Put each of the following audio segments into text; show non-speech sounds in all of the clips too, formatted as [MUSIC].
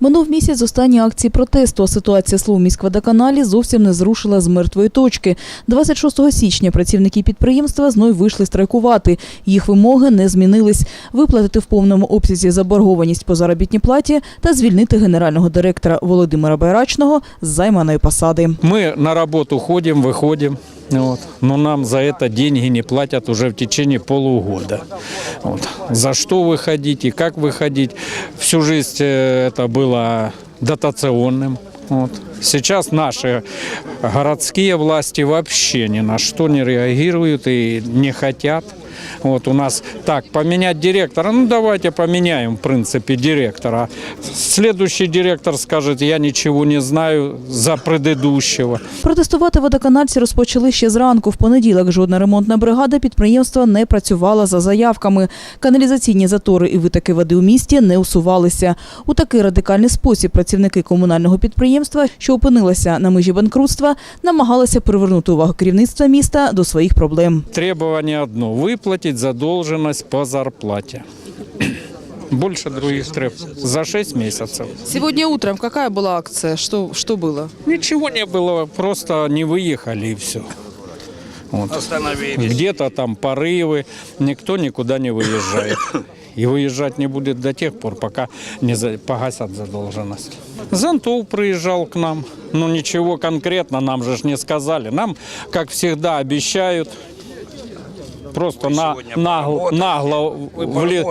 Минув місяць з останні акції протесту, а ситуація слов міськводоканалі зовсім не зрушила з мертвої точки. 26 січня працівники підприємства знов вийшли страйкувати. Їх вимоги не змінились – виплатити в повному обсязі заборгованість по заробітній платі та звільнити генерального директора Володимира Байрачного з займаної посади. Мы на работу ходим, выходим, вот, но нам за это деньги не платят уже в течение полугода. Вот. За что выходить и как выходить. Всю жизнь э, это было дотационным. Вот. Сейчас наши городские власти вообще ни на что не реагируют и не хотят. Вот у нас так, поменять директора, ну давайте поменяем, в принципе, директора. Следующий директор скажет, я ничего не знаю за предыдущего. Протестувати водоканальці розпочали ще зранку. В понеділок жодна ремонтна бригада підприємства не працювала за заявками. Каналізаційні затори і витоки води у місті не усувалися. У такий радикальний спосіб працівники комунального підприємства, що опинилися на межі банкрутства, намагалися привернути увагу керівництва міста до своїх проблем. Требование одно – выплатить задолженность по зарплате. Больше других требований. За 6 месяцев. Сегодня утром какая была акция? Что, что было? Ничего не было, просто не выехали и все. Вот. Где-то там порывы, никто никуда не выезжает. И выезжать не будет до тех пор, пока не за- погасят задолженность. Зонтов приезжал к нам, но ничего конкретно нам же ж не сказали. Нам, как всегда, обещают, просто на, нагло, нагло в, ли-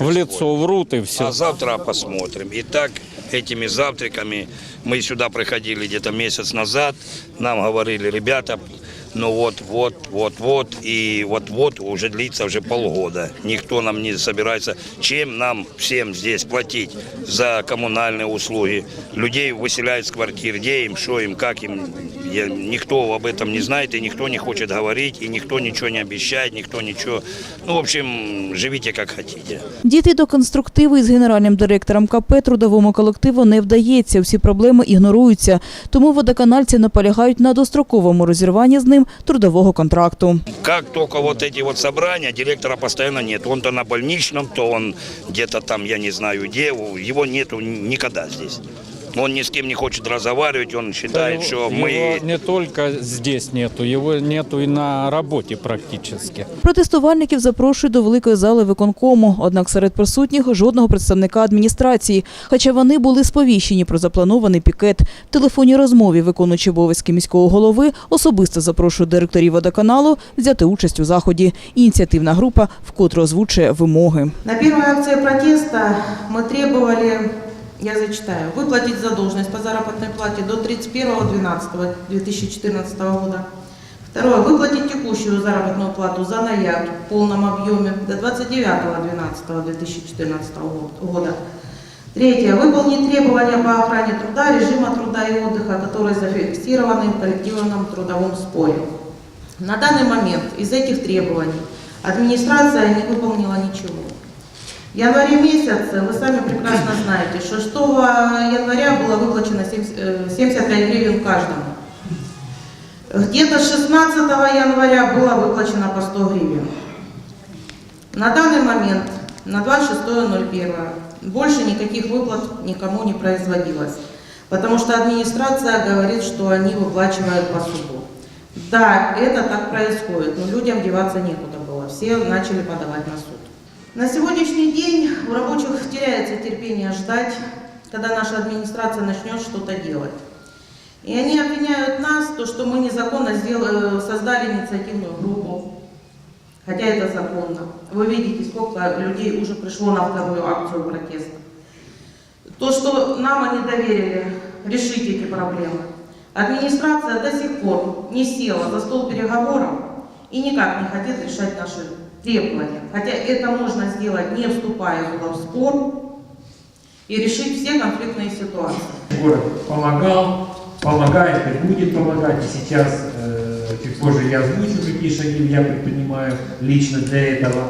в лицо врут и все. А завтра посмотрим. И так этими завтраками мы сюда приходили где-то месяц назад. Нам говорили, ребята, ну вот, вот, вот, вот. И вот-вот уже длится уже полгода. Никто нам не собирается. Чем нам всем здесь платить за коммунальные услуги? Людей выселяют с квартир. Где им, что им, как им? Я- никто об этом не знает и никто не хочет говорить. И никто ничего не обещает, никто ничего. Ну, в общем, живите как хотите. Дійти до конструктиву із генеральним директором КП трудовому колективу не вдається. Всі проблеми ігноруються. Тому водоканальці наполягають на достроковому розірванні з ним трудового контракту. Как только вот эти вот собрания, директора постоянно нет. Он то на больничном, то он где-то там, я не знаю где, его нету никогда здесь. Он ни с кем не хочет разговаривать, он считает, что Его мы... не только здесь нету, его нету и на работе практически. Протестувальників запрошують до великої зали виконкому. Однак серед присутніх жодного представника адміністрації. Хоча вони були сповіщені про запланований пікет. В телефонній розмові виконуючий обов'язки міського голови особисто запрошує директорів водоканалу взяти участь у заході. Ініціативна група вкотре озвучує вимоги. На первой акции протеста мы требовали, я зачитаю, выплатить задолженность по заработной плате до 31.12.2014 года. Второе, выплатить текущую заработную плату за ноябрь в полном объеме до 29.12.2014 года. Третье, выполнить требования по охране труда, режима труда и отдыха, которые зафиксированы в коллективном трудовом споре. На данный момент из этих требований администрация не выполнила ничего. В январе месяце, вы сами прекрасно знаете, что 6 января было выплачено 70, э, 75 гривен каждому. Где-то 16 января было выплачено по 100 гривен. На данный момент, на 26.01, больше никаких выплат никому не производилось. Потому что администрация говорит, что они выплачивают по суду. Да, это так происходит, но людям деваться некуда было. Все начали подавать на суд. На сегодняшний день у рабочих теряется терпение ждать, когда наша администрация начнет что-то делать. И они обвиняют нас, то, что мы незаконно сделали, создали инициативную группу. Хотя это законно. Вы видите, сколько людей уже пришло на вторую акцию протеста. То, что нам они доверили решить эти проблемы. Администрация до сих пор не села за стол переговоров и никак не хотит решать наши требования. Хотя это можно сделать, не вступая в спор и решить все конфликтные ситуации. Город помогал, помогает и будет помогать. И сейчас, э, чуть позже я озвучу, какие шаги я предпринимаю лично для этого.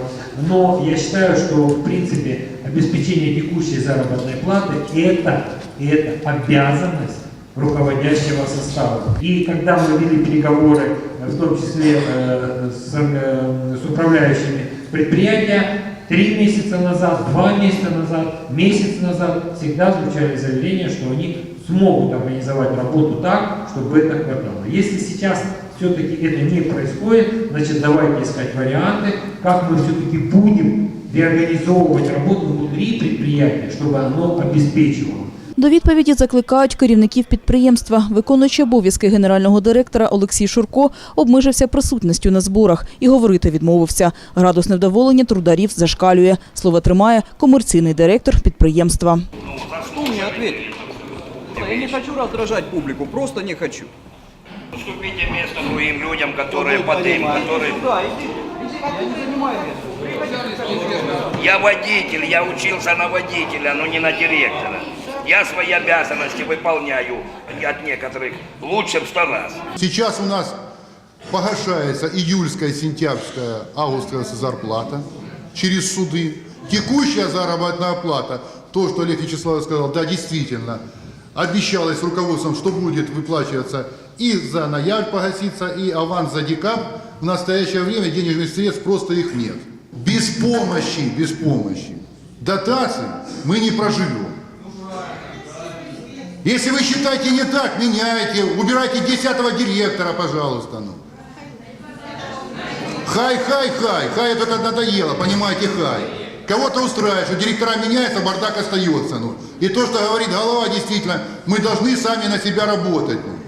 Но я считаю, что в принципе обеспечение текущей заработной платы это, это обязанность руководящего состава. И когда мы вели переговоры, в том числе э, с, э, с управляющими предприятия, три месяца назад, два месяца назад, месяц назад всегда звучали заявления, что они смогут организовать работу так, чтобы это хватало. Если сейчас все-таки это не происходит, значит давайте искать варианты, как мы все-таки будем реорганизовывать работу внутри предприятия, чтобы оно обеспечивало. До відповіді закликають керівників підприємства. Виконуючий обов'язки генерального директора Олексій Шурко обмежився присутністю на зборах і говорити відмовився. Градус невдоволення трударів зашкалює. Слово тримає комерційний директор підприємства. Что мне ответить? Я не хочу раздражать публику, просто не хочу. Уступите место другим людям, которые под им, которые... Да, идите, идите, я не. Я водитель, я учился на водителя, но не на директора. Я свои обязанности выполняю от некоторых лучше в сто раз. Сейчас у нас погашается июльская, сентябрьская, августовская зарплата через суды. Текущая заработная плата, то, что Олег Вячеславович сказал, да, действительно, обещалось руководством, что будет выплачиваться и за ноябрь погаситься, и аванс за декабрь. В настоящее время денежных средств просто их нет. Без помощи, без помощи дотаций мы не проживем. Если вы считаете не так, меняйте, убирайте десятого директора, пожалуйста. Ну. Хай, хай, хай, хай это как надоело, понимаете, хай. Кого-то устраивает, что директора меняются, бардак остается. Ну. И то, что говорит голова, действительно, мы должны сами на себя работать, ну.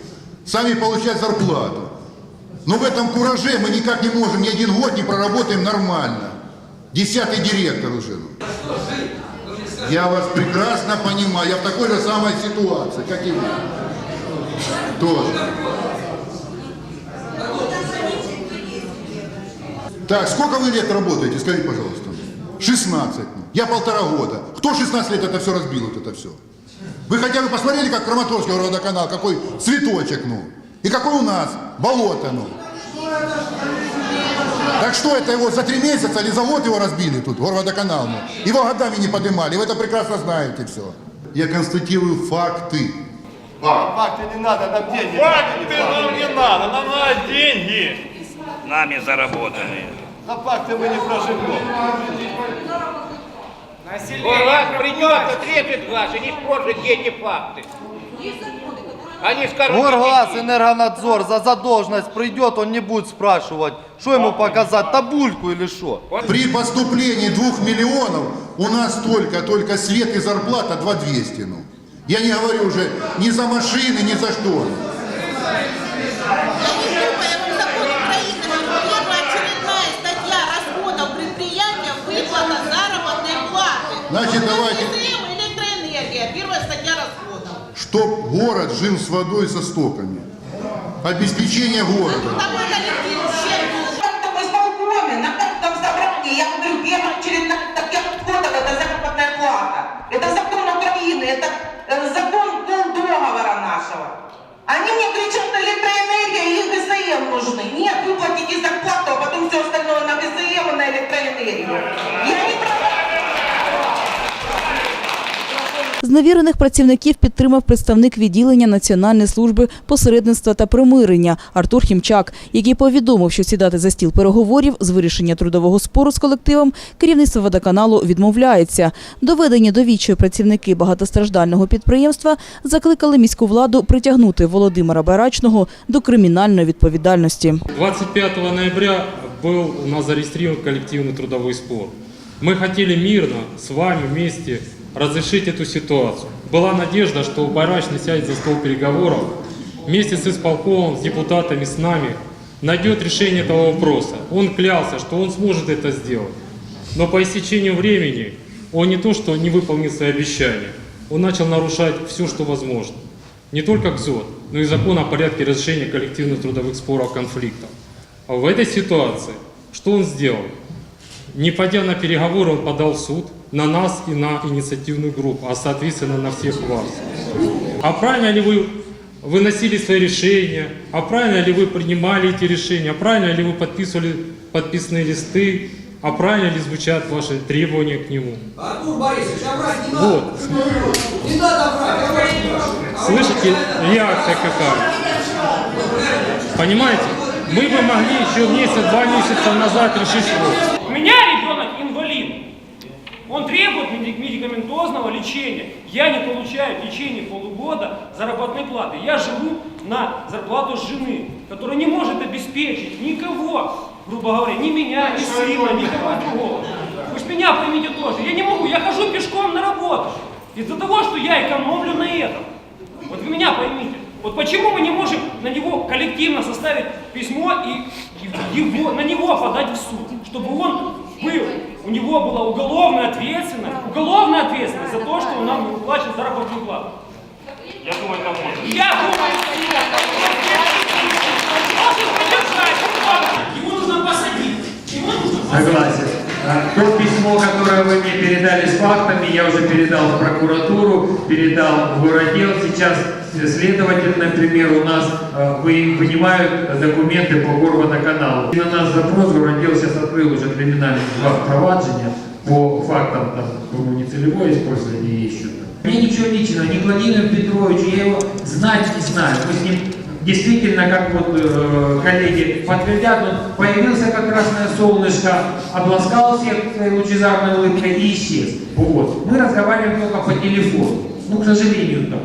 сами получать зарплату. Но в этом кураже мы никак не можем, ни один год не проработаем нормально. Десятый директор уже. ну. Я вас прекрасно понимаю. Я в такой же самой ситуации, как и вы. Тоже. Так, сколько вы лет работаете, скажите, пожалуйста? 16. Я полтора года. Кто 16 лет это все разбил, вот это все? Вы хотя бы посмотрели, как Краматорский водоканал, какой цветочек, ну? И какой у нас? Болото, ну. Так что это его за три месяца или за год его разбили тут, горводоканал? Его годами не поднимали, вы это прекрасно знаете все. Я констатирую факты. Факты не надо, нам деньги. Факты нам не надо, нам надо деньги. Нами заработанные. За факты мы не проживем. Урак придет, ответит ваш, и не спросит, где эти факты. Они скажут, Горглаз, Энергонадзор за задолженность придет, он не будет спрашивать, что ему показать, табульку или что. При поступлении двух миллионов у нас только, только свет и зарплата 2200. Ну. Я не говорю уже ни за машины, ни за что. Закон Украины, первоочередная статья расходов предприятия выплата заработной платы. Значит, давайте- ГЗМ, электроэнергия, первая статья расходов. Чтоб город жил с водой со стоками. Обеспечение города. Как-то в исполкоме, на каждом собрании, я говорю, расходов, это заработная плата. Это закон Украины, это э, закон договора нашего. Они мне кричат, электроэнергия и ГСМ нужны. Нет, вы платите зарплату, а потом все остальное на ГСМ и на электроэнергию. Я не Зневірених працівників підтримав представник відділення Національної служби посередництва та примирення Артур Хімчак, який повідомив, що сідати за стіл переговорів з вирішення трудового спору з колективом керівництво водоканалу відмовляється. Доведені до відчаю працівники багатостраждального підприємства закликали міську владу притягнути Володимира Барачного до кримінальної відповідальності. 25 ноября был у нас зарегистрирован коллективный трудовой спор. Мы хотели мирно с вами вместе разрешить эту ситуацию. Была надежда, что Барачный сядет за стол переговоров вместе с исполкомом, с депутатами, с нами, найдет решение этого вопроса. Он клялся, что он сможет это сделать. Но по истечению времени он не то что не выполнил свои обещания, он начал нарушать все, что возможно. Не только КЗОТ, но и закон о порядке разрешения коллективных трудовых споров конфликтов. А в этой ситуации что он сделал? Не пойдя на переговоры, он подал в суд на нас и на инициативную группу, а соответственно на всех вас. А правильно ли вы выносили свои решения? А правильно ли вы принимали эти решения? А правильно ли вы подписывали подписные листы? А правильно ли звучат ваши требования к нему? Артур Борисович, обрать не Вот. Не надо брать, обрать не надо. Слышите, реакция какая? Понимаете? Мы бы могли еще месяц, два месяца назад решить вопрос. У меня ребенок инвалид. Лечения. Я не получаю в течение полугода заработной платы. Я живу на зарплату жены, которая не может обеспечить никого, грубо говоря, ни меня, ни сына, никого другого. Ж меня поймите тоже. Я не могу, я хожу пешком на работу. Из-за того, что я экономлю на этом. Вот вы меня поймите. Вот почему мы не можем на него коллективно составить письмо и его, на него подать в суд, чтобы он был, у него была уголовная ответственность, уголовная ответственность за то, что он нам не выплачивает заработную плату. Я думаю, это можно. Я думаю. Его нужно посадить. Его нужно посадить. Согласен. А, То письмо, которое вы мне передали с фактами, я уже передал в прокуратуру, передал в городдел. Сейчас следователь, например, у нас э, вы- вынимают документы по горводоканалу. И на наш запрос городдел сейчас открыл уже криминальное проваджение по фактам, там, нецелевое использование еще. Мне ничего личного, ни Владимиру Петровичу, я его знать не знаю. Мы с ним действительно, как вот э, коллеги подтвердят, он появился как красное солнышко, обласкал всех своей лучезарной улыбкой и исчез. Вот. Мы разговариваем только по телефону. Ну, к сожалению, так.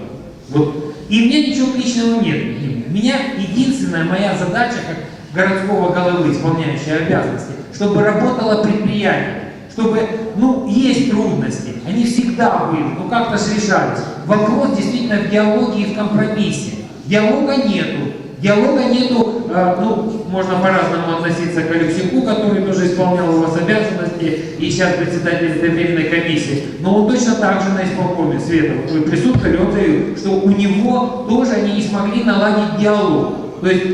Вот. И мне ничего личного нет. У меня единственная моя задача, как городского головы, исполняющей обязанности, чтобы работало предприятие, чтобы, ну, есть трудности, они всегда были, но как-то решались. Вопрос действительно в диалоге и в компромиссе. Диалога нету. Диалога нету, э, ну, можно по-разному относиться к Алексею, который тоже исполнял у вас обязанности, и сейчас председатель доверенной комиссии. Но он точно так же на исполкоме, Света, вы присутствовали, он заявил, что у него тоже они не смогли наладить диалог. То есть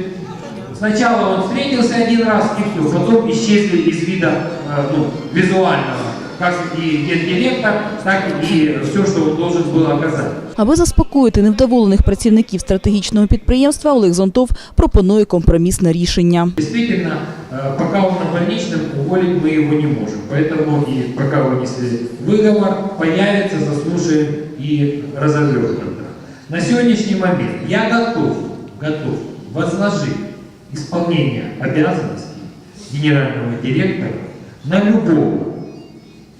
Сначала он встретился один раз и все, потом исчезли из вида э, ну, визуального Как і гендиректор, так і все, що він должен був оказати. Аби заспокоїти невдоволених працівників стратегічного підприємства, Олег Зонтов пропонує компромісне рішення. Действительно, э, пока он на больничном, уволить мы его не можем. Поэтому и пока вынесли выговор, появится, заслушаем и разорвем контракт. На сегодняшний момент я готов, готов возложить исполнение обязанностей генерального директора на любого,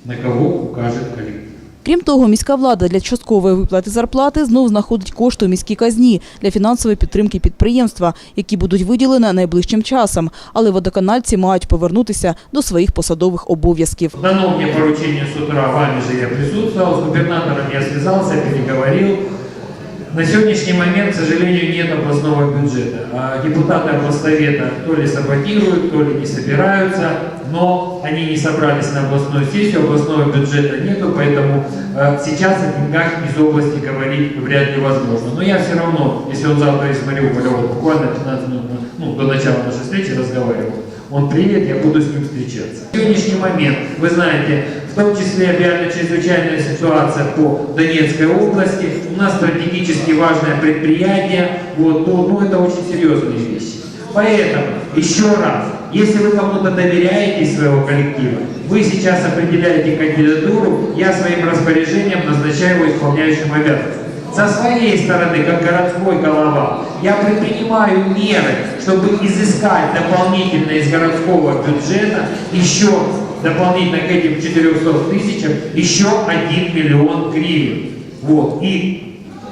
на кого укажет коллектив. Крім того, міська влада для часткової виплати зарплати знов знаходить кошти у міській казні для фінансової підтримки підприємства, які будуть виділені найближчим часом. Але водоканальці мають повернутися до своїх посадових обов'язків. Дано мне поручение с утра, вами же я присутствовал, с губернатором я связался, переговорил. На сегодняшний момент, к сожалению, нет областного бюджета. А депутаты облсовета то ли саботируют, то ли не собираются, но они не собрались на областную сессию, областного бюджета нету, поэтому э, сейчас о деньгах из области говорить вряд ли возможно. Но я все равно, если он завтра из Мариуполя, вот буквально 15 минут ну, до начала нашей встречи разговаривал, он приедет, я буду с ним встречаться. В сегодняшний момент, вы знаете, в том числе объявлена чрезвычайная ситуация по Донецкой области. У нас стратегически важное предприятие. Вот, ну, ну, это очень серьезные вещи. Поэтому, еще раз, если вы кому-то доверяете своего коллектива, вы сейчас определяете кандидатуру, я своим распоряжением назначаю его исполняющим обязанности. Со своей стороны, как городской голова, я предпринимаю меры, чтобы изыскать дополнительно из городского бюджета еще дополнительно к этим 400 тысячам еще 1 миллион гривен. Вот. И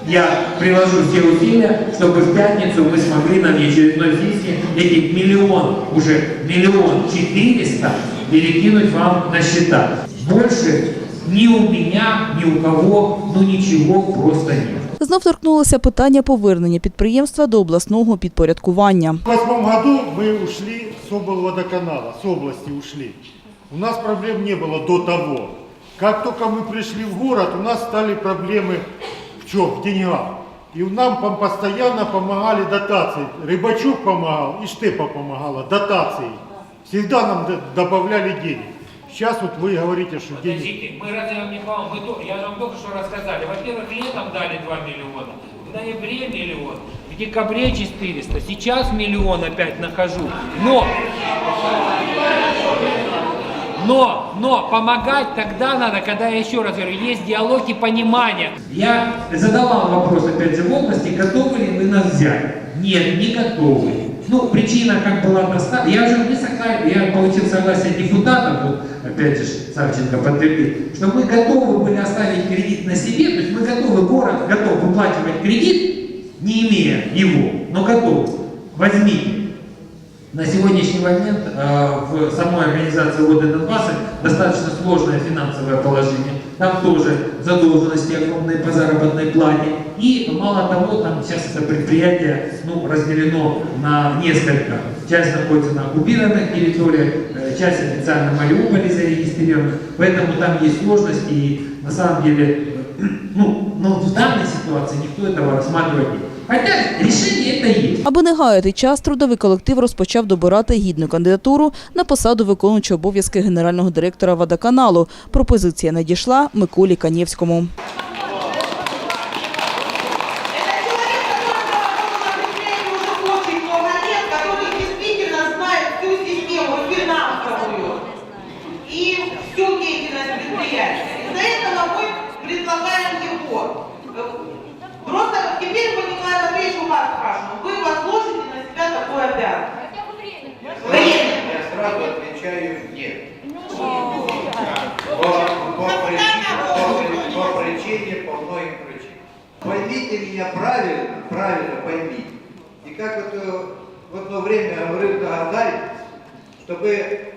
я приложу все усилия, чтобы в пятницу мы смогли на внеочередной сессии эти миллион, уже миллион четыреста перекинуть вам на счета. Больше ни у меня, ни у кого, ну ничего просто нет. Знов торкнулося питання повернення підприємства до обласного підпорядкування. В восьмом году мы ушли с облводоканала, с области ушли. У нас проблем не было до того. Как только мы пришли в город, у нас стали проблемы чем? В деньгах. И нам постоянно помогали дотации. Рыбачук помогал и Штепа помогала дотацией. Всегда нам добавляли денег. Сейчас вот вы говорите, что денег... Подождите, мы разве вам не помогли? Мы Я вам только что рассказали. Во-первых, летом дали 2 миллиона, в ноябре миллион, в декабре 400, сейчас миллион опять нахожу. Но, но, но помогать тогда надо, когда, я еще раз говорю, есть диалог и понимание. Я задавал вопрос опять же в области, готовы ли вы нас взять? Нет, не готовы. Ну, причина как была достаточно. Я уже не согласен, я получил согласие депутатов, вот, опять же, Савченко подтвердит, что мы готовы были оставить кредит на себе, то есть мы готовы, город готов выплачивать кредит, не имея его, но готов. Возьмите. На сегодняшний момент э, в самой организации воды Донбасса достаточно сложное финансовое положение. Там тоже задолженности огромные по заработной плате. И мало того, там сейчас это предприятие ну, разделено на несколько. Часть находится на оккупированных территориях, э, часть официально в Мариуполе зарегистрирована. Поэтому там есть сложности и на самом деле, э, [CLEARS THROAT] ну, но в данной ситуации никто этого рассматривать не будет. Хотя рішення це є. Аби не гаяти час, трудовий колектив розпочав добирати гідну кандидатуру на посаду виконуючого обов'язки генерального директора водоканалу. Пропозиція надійшла Миколі Канєвському. Сразу отвечаю нет. По, причине, по, многим причинам. Поймите меня правильно, правильно поймите. И как вот э, в одно время говорил Гагарин, чтобы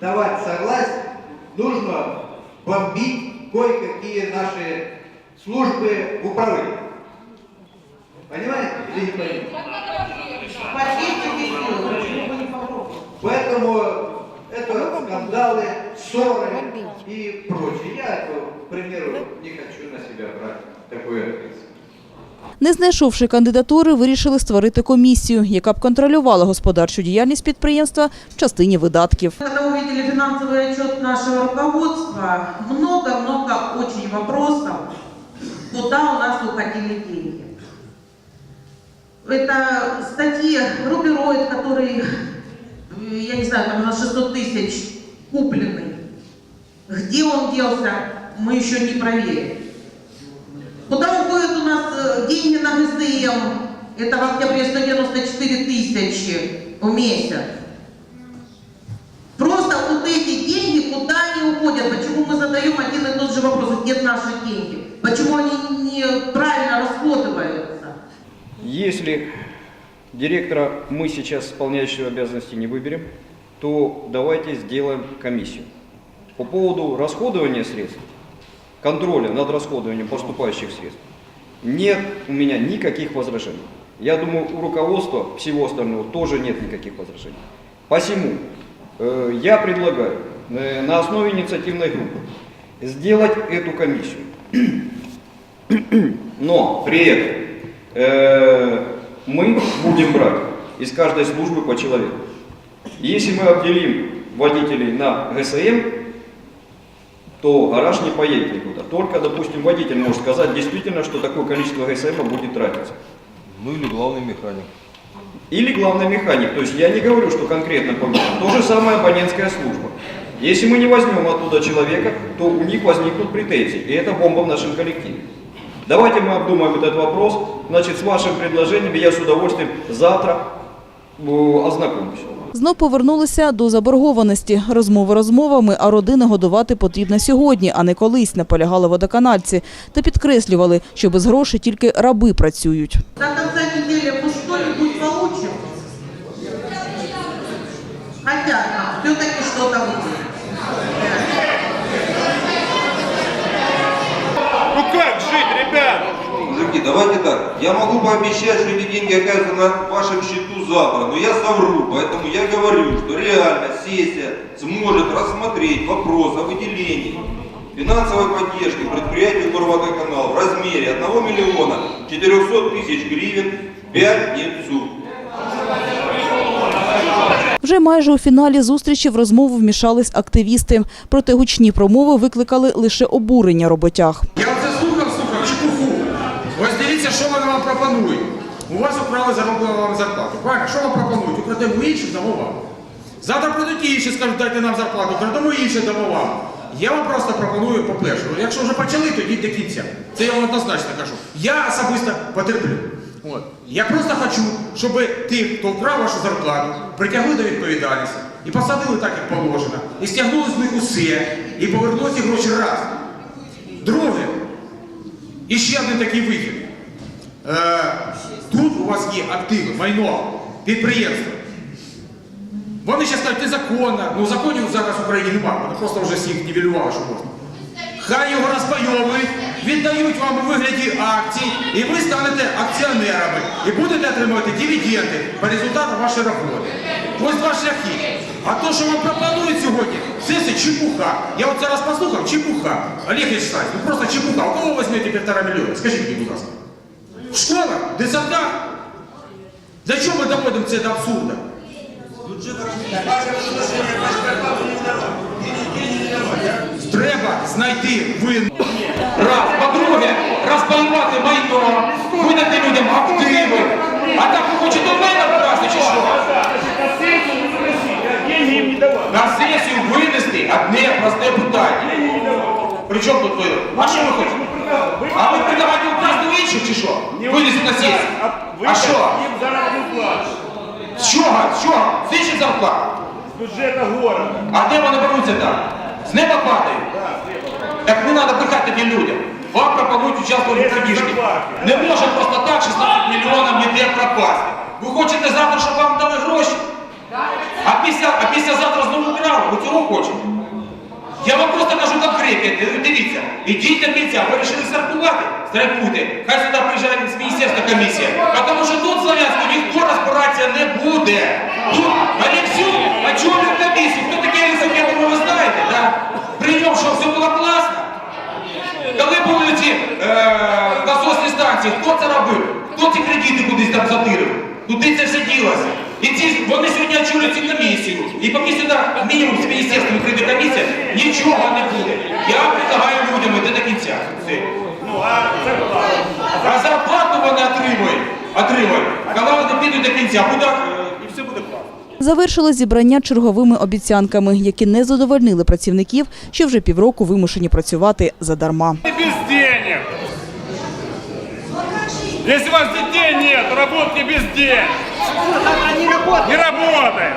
давать согласие, нужно бомбить кое-какие наши службы в управлении. Понимаете или не понимаете? Поэтому это скандалы, ссоры и прочее. Я, это, к примеру, не хочу на себя брать такую ответственность. Не знайшовши кандидатури, вирішили створити комісію, яка б контролювала господарчу діяльність підприємства в частині видатків. Когда увидели финансовый отчет нашего руководства, много-много очень вопросов, куда у нас уходили деньги. Это статьи рубероид, который, э, я не знаю, там на 600 тысяч купленный. Где он делся, мы еще не проверили. Куда уходят у нас э, деньги на ГСМ? Это в октябре 194 тысячи в месяц. Просто вот эти деньги, куда они уходят? Почему мы задаем один и тот же вопрос, где наши деньги? Почему они неправильно расходуются? Если директора мы сейчас исполняющего обязанности не выберем, то давайте сделаем комиссию. По поводу расходования средств, контроля над расходованием поступающих средств, нет у меня никаких возражений. Я думаю, у руководства всего остального тоже нет никаких возражений. Посему э, я предлагаю э, на основе инициативной группы сделать эту комиссию. [CLEARS THROAT] Но при этом э, мы будем брать из каждой службы по человеку. Если мы обделим водителей на ГСМ, то гараж не поедет никуда. Только, допустим, водитель может сказать действительно, что такое количество ГСМ будет тратиться. Ну или главный механик. Или главный механик. То есть я не говорю, что конкретно по мне. То же самое абонентская служба. Если мы не возьмем оттуда человека, то у них возникнут претензии. И это бомба в нашем коллективе. Давайте мы обдумаем этот вопрос. Значит, с вашим предложением я с удовольствием завтра ознакомлюсь. Знов повернулися до заборгованості. Розмови розмовами, а родини годувати потрібно сьогодні, а не колись, наполягали водоканальці. Та підкреслювали, що без грошей тільки раби працюють. До конца недели мы что-нибудь получим? Хотя давайте так. Я могу пообещать, что эти деньги окажутся на вашем счету завтра, но я совру, поэтому я говорю, что реально сессия сможет рассмотреть вопрос о выделении финансовой поддержки предприятию Горводоканал в размере 1 миллиона 400 тысяч гривен в пятницу. Вже майже у фіналі зустрічі в розмову вмішались активісти. Проте гучні промови викликали лише обурення роботяг. Що вони вам пропонують. У вас украли заробили вам зарплату. Правильно, що вам пропонують? Украдемо у інших, дамо вам. Завтра прийдуть інші, скажуть, дайте нам зарплату, украдемо інших, дамо вам. Я вам просто пропоную, по-перше, якщо вже почали, то йдіть до кінця. Це я вам однозначно кажу. Я особисто потерплю. От. Я просто хочу, щоб тих, хто вкрав вашу зарплату, притягли до відповідальності і посадили так, як положено, і стягнули з них усе, і повернули ці гроші раз. Друге, і ще один такий вихід. Е, тут у вас є активи, майно, підприємство. Вони ще скажуть, незаконно. Ну законів зараз в Україні немає, вони просто вже всіх нівелювали, що можна. Хай його розпайовують, віддають вам у вигляді акцій, і ви станете акціонерами і будете отримувати дивіденди по результатам вашої роботи. Ось два шляхи. А то, що вам пропонують сьогодні, все це чепуха. Я от зараз послухав, чепуха. Олег Вячеславович, ну просто чепуха. У кого ви візьмете півтора мільйона? Скажіть мені, будь ласка. В школах? Для чого ми доводимо це до абсурду? Треба знайти винну. Раз. По-друге, розпаювати майно, видати людям активи. А так ви хочете в мене вкрасти чи що? На сесію винести одне просте питання. При чому тут ви? А що ви хочете? А ви предлагаєте вкрасти інших чи що? Винести на сесію. А що? З чого? З чого? З інших зарплат? З бюджету города. А де вони беруться там? З неба падають? Так не треба пихати тим людям. Вам пропонують участвувати в крадіжці. Не може просто так 16 мільйонів ніде пропасти. Ви хочете завтра, щоб вам дали гроші? А після, а післязавтра знову крали? Ви цього хочете? Я вам просто кажу конкретно, дивіться, ідіть до кінця, ви вирішили стартувати, страйкуйте. Хай сюди приїжджає з міністерства комісія. Тому що тут Слов'янську ніхто розбиратися не буде. Тут Алексюк очолює комісію. Хто такий Алексюк, я думаю, ви знаєте, да? При ньому, що все було класно. Коли були ці е, насосні станції, хто це робив? Хто ці кредити кудись там затирив? Куди це все ділося? І ці, вони сьогодні очолюють цю комісію. І поки сюди мінімум з міністерством прийде комісія, нічого не буде. Я предлагаю людям йти до кінця. Все. А зарплату вони отримують. Отримують. Коли вони підуть до кінця, буде, і все буде класно. Завершили зібрання черговими обіцянками, які не задовольнили працівників, що вже півроку вимушені працювати задарма. Если у вас детей нет, работайте без денег. Не работает.